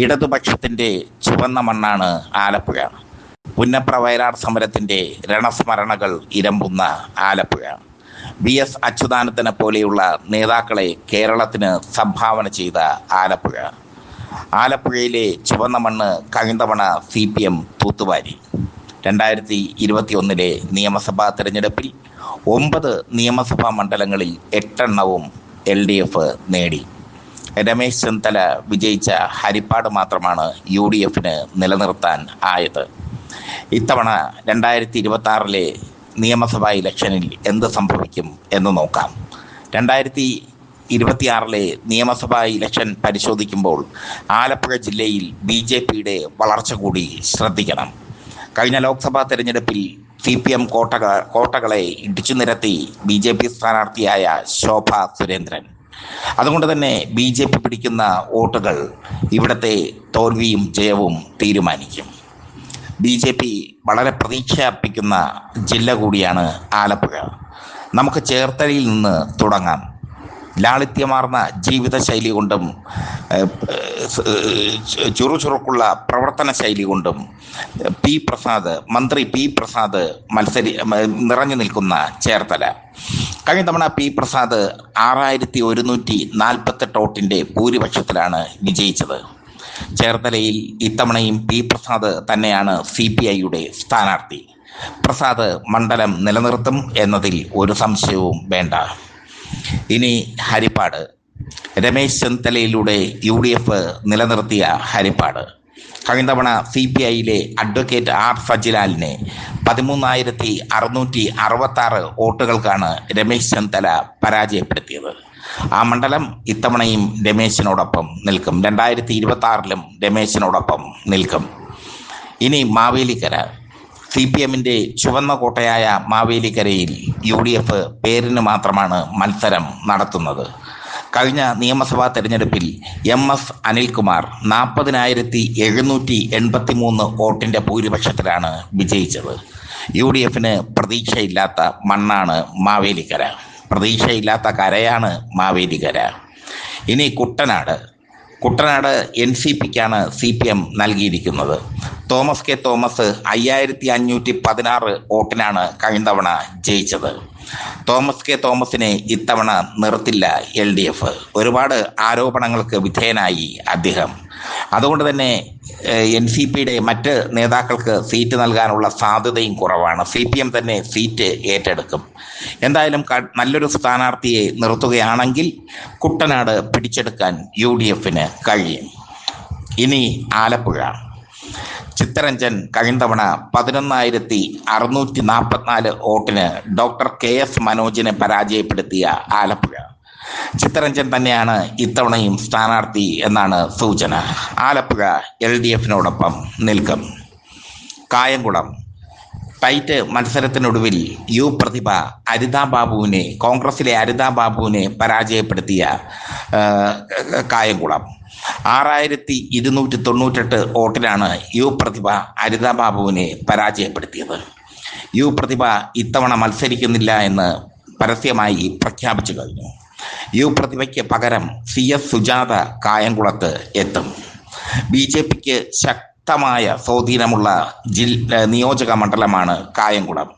ഇടതുപക്ഷത്തിന്റെ ചുവന്ന മണ്ണാണ് ആലപ്പുഴ. പുന്നപ്ര വയലാർ സമരത്തിന്റെ രണസ്മരണകൾ ഇരമ്പുന്ന ആലപ്പുഴ. വി എസ് അച്യുതാനന്ദനെ പോലെയുള്ള നേതാക്കളെ കേരളത്തിന് സംഭാവന ചെയ്ത ആലപ്പുഴ. ആലപ്പുഴയിലെ ചുവന്ന മണ്ണ് കഴിഞ്ഞവണ സി പി എം തൂത്തുവാരി. രണ്ടായിരത്തി ഇരുപത്തി ഒന്നിലെ നിയമസഭാ തെരഞ്ഞെടുപ്പിൽ ഒമ്പത് നിയമസഭാ മണ്ഡലങ്ങളിൽ എട്ടെണ്ണവും എൽ ഡി എഫ് നേടി. രമേശ് ചെന്നിത്തല വിജയിച്ച ഹരിപ്പാട് മാത്രമാണ് യു ഡി എഫിന് നിലനിർത്താൻ ആയത്. ഇത്തവണ രണ്ടായിരത്തി ഇരുപത്തി ആറിലെ നിയമസഭാ ഇലക്ഷനിൽ എന്ത് സംഭവിക്കും എന്ന് നോക്കാം. രണ്ടായിരത്തി ഇരുപത്തിയാറിലെ നിയമസഭാ ഇലക്ഷൻ പരിശോധിക്കുമ്പോൾ ആലപ്പുഴ ജില്ലയിൽ ബി ജെ പിയുടെ വളർച്ച കൂടി ശ്രദ്ധിക്കണം. കഴിഞ്ഞ ലോക്സഭാ തെരഞ്ഞെടുപ്പിൽ സി പി എം കോട്ടക കോട്ടകളെ ഇടിച്ചു നിരത്തി ബി ജെ പി സ്ഥാനാർത്ഥിയായ ശോഭ സുരേന്ദ്രൻ. അതുകൊണ്ട് തന്നെ ബി ജെ പി പിടിക്കുന്ന വോട്ടുകൾ ഇവിടുത്തെ തോൽവിയും ജയവും തീരുമാനിക്കും. ബി ജെ പി വളരെ പ്രതീക്ഷ അർപ്പിക്കുന്ന ജില്ല കൂടിയാണ് ആലപ്പുഴ. നമുക്ക് ചേർത്തലയിൽ നിന്ന് തുടങ്ങാം. ലാളിത്യമാർന്ന ജീവിതശൈലി കൊണ്ടും ചുറുചുറുക്കുള്ള പ്രവർത്തന ശൈലി കൊണ്ടും പി പ്രസാദ് മന്ത്രി പി പ്രസാദ് മത്സരി നിറഞ്ഞു നിൽക്കുന്ന ചേർത്തല. കഴിഞ്ഞ തവണ പി പ്രസാദ് ആറായിരത്തി ഒരുന്നൂറ്റി നാൽപ്പത്തെട്ട് വോട്ടിന്റെ ഭൂരിപക്ഷത്തിലാണ് വിജയിച്ചത്. ചേർത്തലയിൽ ഇത്തവണയും പി പ്രസാദ് തന്നെയാണ് സി പി ഐയുടെ സ്ഥാനാർത്ഥി. പ്രസാദ് മണ്ഡലം നിലനിർത്തും എന്നതിൽ ഒരു സംശയവും വേണ്ട. ഇനി ഹരിപ്പാട്. രമേശ് ചെന്നിത്തലയിലൂടെ യു ഡി എഫ് നിലനിർത്തിയ ഹരിപ്പാട്. കഴിഞ്ഞ തവണ സി പി ഐയിലെ അഡ്വക്കേറ്റ് ആർ സജിലാലിനെ പതിമൂന്നായിരത്തി അറുന്നൂറ്റി അറുപത്തി ആറ് വോട്ടുകൾക്കാണ് രമേശ് ചെന്നിത്തല പരാജയപ്പെടുത്തിയത്. ആ മണ്ഡലം ഇത്തവണയും രമേശിനോടൊപ്പം നിൽക്കും. രണ്ടായിരത്തി ഇരുപത്തി ആറിലും രമേശിനോടൊപ്പം നിൽക്കും. ഇനി മാവേലിക്കര. സി പി എമ്മിന്റെ ചുവന്ന കോട്ടയായ മാവേലിക്കരയിൽ യു ഡി എഫ് പേരിന് മാത്രമാണ് മത്സരം നടത്തുന്നത്. കഴിഞ്ഞ നിയമസഭാ തെരഞ്ഞെടുപ്പിൽ എം എസ് അനിൽകുമാർ നാൽപ്പതിനായിരത്തി എഴുന്നൂറ്റി എൺപത്തി മൂന്ന് വോട്ടിന്റെ ഭൂരിപക്ഷത്തിലാണ് വിജയിച്ചത്. യു ഡി എഫിന് പ്രതീക്ഷയില്ലാത്ത മണ്ണാണ് മാവേലിക്കര. പ്രതീക്ഷയില്ലാത്ത കരയാണ് മാവേലിക്കര. ഇനി കുട്ടനാട്. കുട്ടനാട് എൻ സി പിക്കാണ് സി പി എം നൽകിയിരിക്കുന്നത്. തോമസ് കെ തോമസ് അയ്യായിരത്തി അഞ്ഞൂറ്റി പതിനാറ് വോട്ടിനാണ് കഴിഞ്ഞ തവണ ജയിച്ചത്. തോമസ് കെ തോമസിനെ ഇത്തവണ നിർത്തില്ല എൽ ഡി എഫ്. ഒരുപാട് ആരോപണങ്ങൾക്ക് വിധേയനായി അദ്ദേഹം. അതുകൊണ്ട് തന്നെ എൻ സി പിയുടെ മറ്റ് നേതാക്കൾക്ക് സീറ്റ് നൽകാനുള്ള സാധ്യതയും കുറവാണ്. സി പി എം തന്നെ സീറ്റ് ഏറ്റെടുക്കും. എന്തായാലും നല്ലൊരു സ്ഥാനാർത്ഥിയെ നിർത്തുകയാണെങ്കിൽ കുട്ടനാട് പിടിച്ചെടുക്കാൻ യു ഡി എഫിന് കഴിയും. ഇനി ആലപ്പുഴ. ചിത്തരഞ്ജൻ കഴിഞ്ഞ തവണ പതിനൊന്നായിരത്തി അറുന്നൂറ്റി നാൽപ്പത്തിനാല് വോട്ടിന് ഡോക്ടർ കെ എസ് മനോജിനെ പരാജയപ്പെടുത്തിയ ആലപ്പുഴ. ചിത്തരഞ്ജൻ തന്നെയാണ് ഇത്തവണയും സ്ഥാനാർത്ഥി എന്നാണ് സൂചന. ആലപ്പുഴ എൽ ഡി എഫിനോടൊപ്പം നിൽക്കും. കായംകുളം. ടൈറ്റ് മത്സരത്തിനൊടുവിൽ യു പ്രതിഭ അരിതാ ബാബുവിനെ കോൺഗ്രസിലെ അരിതാ ബാബുവിനെ പരാജയപ്പെടുത്തിയ കായംകുളം. ആറായിരത്തി ഇരുന്നൂറ്റി തൊണ്ണൂറ്റെട്ട് വോട്ടിലാണ് യു പ്രതിഭ അരിത ബാബുവിനെ പരാജയപ്പെടുത്തിയത്. യു പ്രതിഭ ഇത്തവണ മത്സരിക്കുന്നില്ല എന്ന് പരസ്യമായി പ്രഖ്യാപിച്ചു കഴിഞ്ഞു. യു പ്രതിഭയ്ക്ക് പകരം സി എസ് സുജാത കായംകുളത്ത് എത്തും. ബി ജെ പിക്ക് ശക്തമായ സ്വാധീനമുള്ള ജിൽ നിയോജക മണ്ഡലമാണ് കായംകുളം.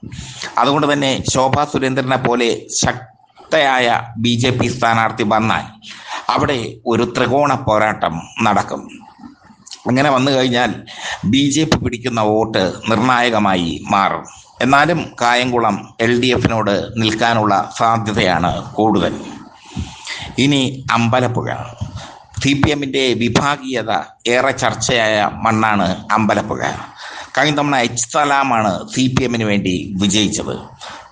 അതുകൊണ്ട് തന്നെ ശോഭാ സുരേന്ദ്രനെ പോലെ ശക്തയായ ബി ജെ പി സ്ഥാനാർത്ഥി വന്നാൽ അവിടെ ഒരു ത്രികോണ പോരാട്ടം നടക്കും. അങ്ങനെ വന്നു കഴിഞ്ഞാൽ ബി ജെ പി പിടിക്കുന്ന വോട്ട് നിർണായകമായി മാറും. എന്നാലും കായംകുളം എൽ ഡി എഫിനോട് നിൽക്കാനുള്ള സാധ്യതയാണ് കൂടുതൽ. ഇനി അമ്പലപ്പുഴ. സി പി എമ്മിന്റെ വിഭാഗീയത ഏറെ ചർച്ചയായ മണ്ണാണ് അമ്പലപ്പുഴ. കഴിഞ്ഞ തവണ എച്ച് സലാമാണ് സി പി എമ്മിന് വേണ്ടി വിജയിച്ചത്.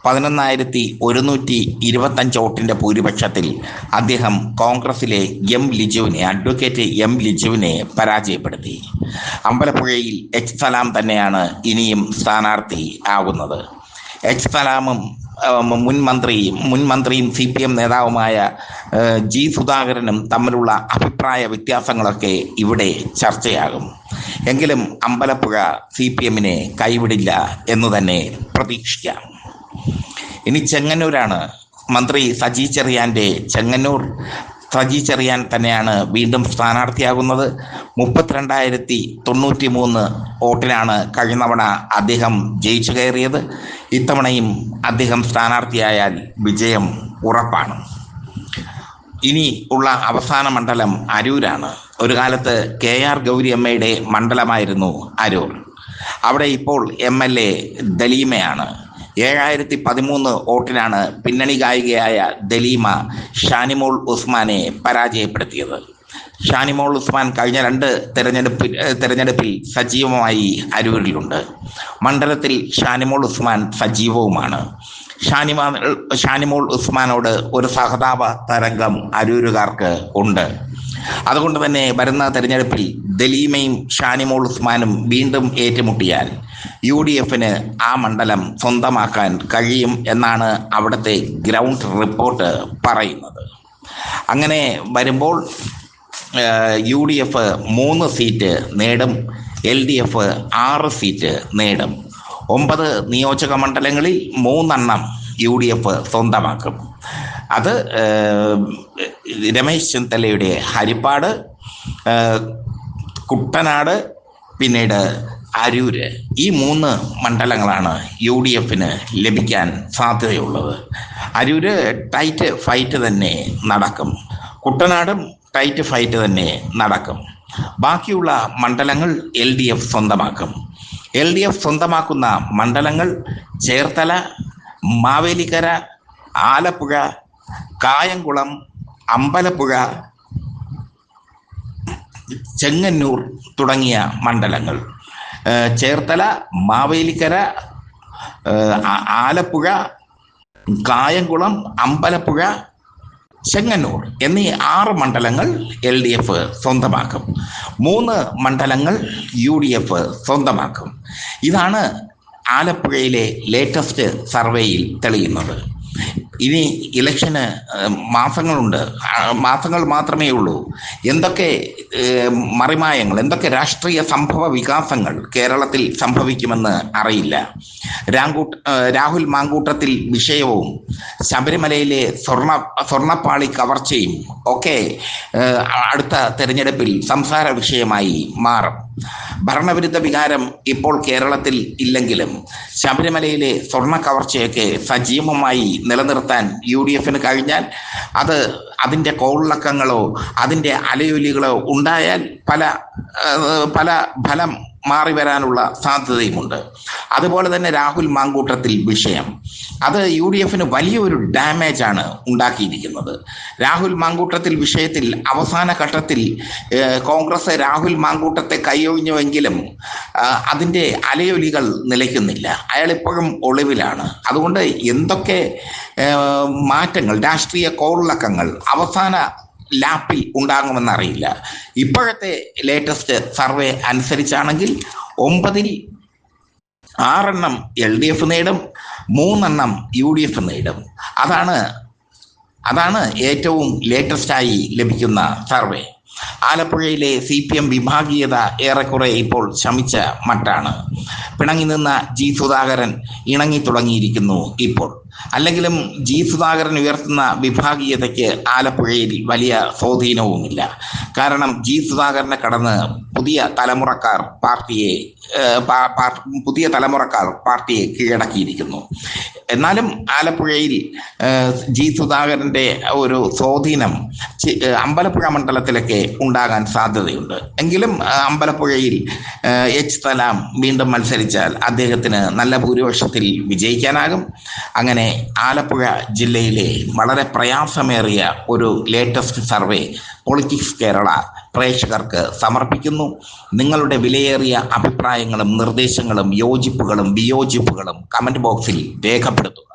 പതിനൊന്നായിരത്തി ഒരുന്നൂറ്റി ഇരുപത്തഞ്ച് വോട്ടിന്റെ ഭൂരിപക്ഷത്തിൽ അദ്ദേഹം കോൺഗ്രസിലെ എം ലിജുവിനെ അഡ്വക്കേറ്റ് എം ലിജുവിനെ പരാജയപ്പെടുത്തി. അമ്പലപ്പുഴയിൽ എച്ച് സലാം തന്നെയാണ് ഇനിയും സ്ഥാനാർത്ഥി ആകുന്നത് എച്ച് സലാമും മുൻ മന്ത്രിയും മുൻ മന്ത്രിയും സി പി എം നേതാവുമായ ജി സുധാകരനും തമ്മിലുള്ള അഭിപ്രായ വ്യത്യാസങ്ങളൊക്കെ ഇവിടെ ചർച്ചയാകും. എങ്കിലും അമ്പലപ്പുഴ സി പി എമ്മിനെ കൈവിടില്ല എന്ന് തന്നെ പ്രതീക്ഷിക്കാം. ഇനി ചെങ്ങന്നൂരാണ്. മന്ത്രി സജി ചെറിയാന്റെ ചെങ്ങന്നൂർ സജി ചെറിയാൻ തന്നെയാണ് വീണ്ടും സ്ഥാനാർത്ഥിയാകുന്നത്. മുപ്പത്തിരണ്ടായിരത്തി തൊണ്ണൂറ്റി മൂന്ന് വോട്ടിനാണ് കഴിഞ്ഞ തവണ അദ്ദേഹം ജയിച്ചു കയറിയത്. ഇത്തവണയും അദ്ദേഹം സ്ഥാനാർത്ഥിയായാൽ വിജയം ഉറപ്പാണ്. ഇനി ഉള്ള അവസാന മണ്ഡലം അരൂരാണ്. ഒരു കാലത്ത് കെ ആർ ഗൗരി അമ്മയുടെ മണ്ഡലമായിരുന്നു അരൂർ. അവിടെ ഇപ്പോൾ എം എൽ എ ദലീമയാണ്. ഏഴായിരത്തി പതിമൂന്ന് വോട്ടിനാണ് പിന്നണി ഗായികയായ ദലീമ ഷാനിമോൾ ഉസ്മാനെ പരാജയപ്പെടുത്തിയത്. ഷാനിമോൾ ഉസ്മാൻ കഴിഞ്ഞ രണ്ട് തെരഞ്ഞെടുപ്പിൽ തെരഞ്ഞെടുപ്പിൽ സജീവമായി അരൂരിലുണ്ട്. മണ്ഡലത്തിൽ ഷാനിമോൾ ഉസ്മാൻ സജീവവുമാണ്. ഷാനിമാ ഷാനിമോൾ ഉസ്മാനോട് ഒരു സഹതാപ തരംഗം അരൂരുകാർക്ക് ഉണ്ട്. അതുകൊണ്ട് തന്നെ വരുന്ന തെരഞ്ഞെടുപ്പിൽ ദലീമയും ഷാനിമോൾ ഉസ്മാനും വീണ്ടും ഏറ്റുമുട്ടിയാൽ യു ഡി എഫിന് ആ മണ്ഡലം സ്വന്തമാക്കാൻ കഴിയും എന്നാണ് അവിടുത്തെ ഗ്രൗണ്ട് റിപ്പോർട്ട് പറയുന്നത്. അങ്ങനെ വരുമ്പോൾ യു ഡി എഫ് മൂന്ന് സീറ്റ് നേടും എൽ ഡി എഫ് ആറ് സീറ്റ് നേടും. ഒമ്പത് നിയോജക മണ്ഡലങ്ങളിൽ മൂന്നെണ്ണം യു ഡി എഫ് സ്വന്തമാക്കും. അത് രമേശ് ചെന്നിത്തലയുടെ ഹരിപ്പാട് കുട്ടനാട് പിന്നീട് അരൂര്. ഈ മൂന്ന് മണ്ഡലങ്ങളാണ് യു ഡി എഫിന് ലഭിക്കാൻ സാധ്യതയുള്ളത്. അരൂര് ടൈറ്റ് ഫൈറ്റ് തന്നെ നടക്കും. കുട്ടനാടും ടൈറ്റ് ഫൈറ്റ് തന്നെ നടക്കും. ബാക്കിയുള്ള മണ്ഡലങ്ങൾ എൽ ഡി എഫ് സ്വന്തമാക്കും. എൽ ഡി എഫ് സ്വന്തമാക്കുന്ന മണ്ഡലങ്ങൾ ചേർത്തല മാവേലിക്കര ആലപ്പുഴ കായംകുളം അമ്പലപ്പുഴ ചെങ്ങന്നൂർ തുടങ്ങിയ മണ്ഡലങ്ങൾ. ചേർത്തല മാവേലിക്കര ആലപ്പുഴ കായംകുളം അമ്പലപ്പുഴ ചെങ്ങന്നൂർ എന്നീ ആറ് മണ്ഡലങ്ങൾ എൽ ഡി എഫ് സ്വന്തമാക്കും. മൂന്ന് മണ്ഡലങ്ങൾ യു ഡി എഫ് സ്വന്തമാക്കും. ഇതാണ് ആലപ്പുഴയിലെ ലേറ്റസ്റ്റ് സർവേയിൽ തെളിയുന്നത്. ഇനി ഇലക്ഷന് മാസങ്ങളുണ്ട്. മാസങ്ങൾ മാത്രമേ ഉള്ളൂ. എന്തൊക്കെ മറിമായങ്ങൾ എന്തൊക്കെ രാഷ്ട്രീയ സംഭവ വികാസങ്ങൾ കേരളത്തിൽ സംഭവിക്കുമെന്ന് അറിയില്ല. രാങ്കൂട്ട് രാഹുൽ മാങ്കൂട്ടത്തിൽ വിഷയവും ശബരിമലയിലെ സ്വർണ സ്വർണപ്പാളി കവർച്ചയും ഒക്കെ അടുത്ത തെരഞ്ഞെടുപ്പിൽ സംസാര വിഷയമായി മാറും. ഭരണവിരുദ്ധ വികാരം ഇപ്പോൾ കേരളത്തിൽ ഇല്ലെങ്കിലും ശബരിമലയിലെ സ്വർണ കവർച്ചയൊക്കെ സജീവമായി നിലനിർത്താൻ യു ഡി എഫിന് കഴിഞ്ഞാൽ അത് അതിന്റെ കോളിളക്കങ്ങളോ അതിന്റെ അലയൊലികളോ ഉണ്ടായാൽ പല പല ഫലം മാറി വരാനുള്ള സാധ്യതയുമുണ്ട്. അതുപോലെ തന്നെ രാഹുൽ മാങ്കൂട്ടത്തിൽ വിഷയം. അത് യു ഡി എഫിന് വലിയൊരു ഡാമേജ് ആണ് ഉണ്ടാക്കിയിരിക്കുന്നത്. രാഹുൽ മാങ്കൂട്ടത്തിൽ വിഷയത്തിൽ അവസാന ഘട്ടത്തിൽ കോൺഗ്രസ് രാഹുൽ മാങ്കൂട്ടത്തെ കൈയൊഴിഞ്ഞുവെങ്കിലും അതിന്റെ അലയൊലികൾ നിലയ്ക്കുന്നില്ല. അയാൾ ഇപ്പോഴും ഒളിവിലാണ്. അതുകൊണ്ട് എന്തൊക്കെ മാറ്റങ്ങൾ രാഷ്ട്രീയ കോളിളക്കങ്ങൾ അവസാന ലാപ്പിൽ ഉണ്ടാകുമെന്നറിയില്ല ഇപ്പോഴത്തെ ലേറ്റസ്റ്റ് സർവേ അനുസരിച്ചാണെങ്കിൽ ഒമ്പതിൽ ആറെണ്ണം എൽ ഡി എഫ് നേടും മൂന്നെണ്ണം യു ഡി എഫ് നേടും. അതാണ് അതാണ് ഏറ്റവും ലേറ്റസ്റ്റായി ലഭിക്കുന്ന സർവേ ആലപ്പുഴയിലെ സി പി എം വിഭാഗീയത ഏറെക്കുറെ ഇപ്പോൾ ശമിച്ച മട്ടാണ്. പിണങ്ങി നിന്ന ജി സുധാകരൻ ഇണങ്ങി തുടങ്ങിയിരിക്കുന്നു ഇപ്പോൾ. അല്ലെങ്കിലും ജി സുധാകരൻ ഉയർത്തുന്ന വിഭാഗീയതയ്ക്ക് ആലപ്പുഴയിൽ വലിയ സ്വാധീനവുമില്ല. കാരണം ജി സുധാകരനെ കടന്ന് പുതിയ തലമുറക്കാർ പാർട്ടിയെ പുതിയ തലമുറക്കാർ പാർട്ടിയെ കീഴടക്കിയിരിക്കുന്നു. എന്നാലും ആലപ്പുഴയിൽ ജി സുധാകരന്റെ ഒരു സ്വാധീനം അമ്പലപ്പുഴ മണ്ഡലത്തിലൊക്കെ ഉണ്ടാകാൻ സാധ്യതയുണ്ട്. എങ്കിലും അമ്പലപ്പുഴയിൽ എച്ച് തലാം വീണ്ടും മത്സരിച്ചാൽ അദ്ദേഹത്തിന് നല്ല ഭൂരിപക്ഷത്തിൽ വിജയിക്കാനാകും. ആലപ്പുഴ ജില്ലയിലെ വളരെ പ്രയാസമേറിയ ഒരു ലേറ്റസ്റ്റ് സർവേ പൊളിറ്റിക്സ് കേരള പ്രേക്ഷകർക്ക് സമർപ്പിക്കുന്നു. നിങ്ങളുടെ വിലയേറിയ അഭിപ്രായങ്ങളും നിർദ്ദേശങ്ങളും യോജിപ്പുകളും വിയോജിപ്പുകളും കമന്റ് ബോക്സിൽ രേഖപ്പെടുത്തും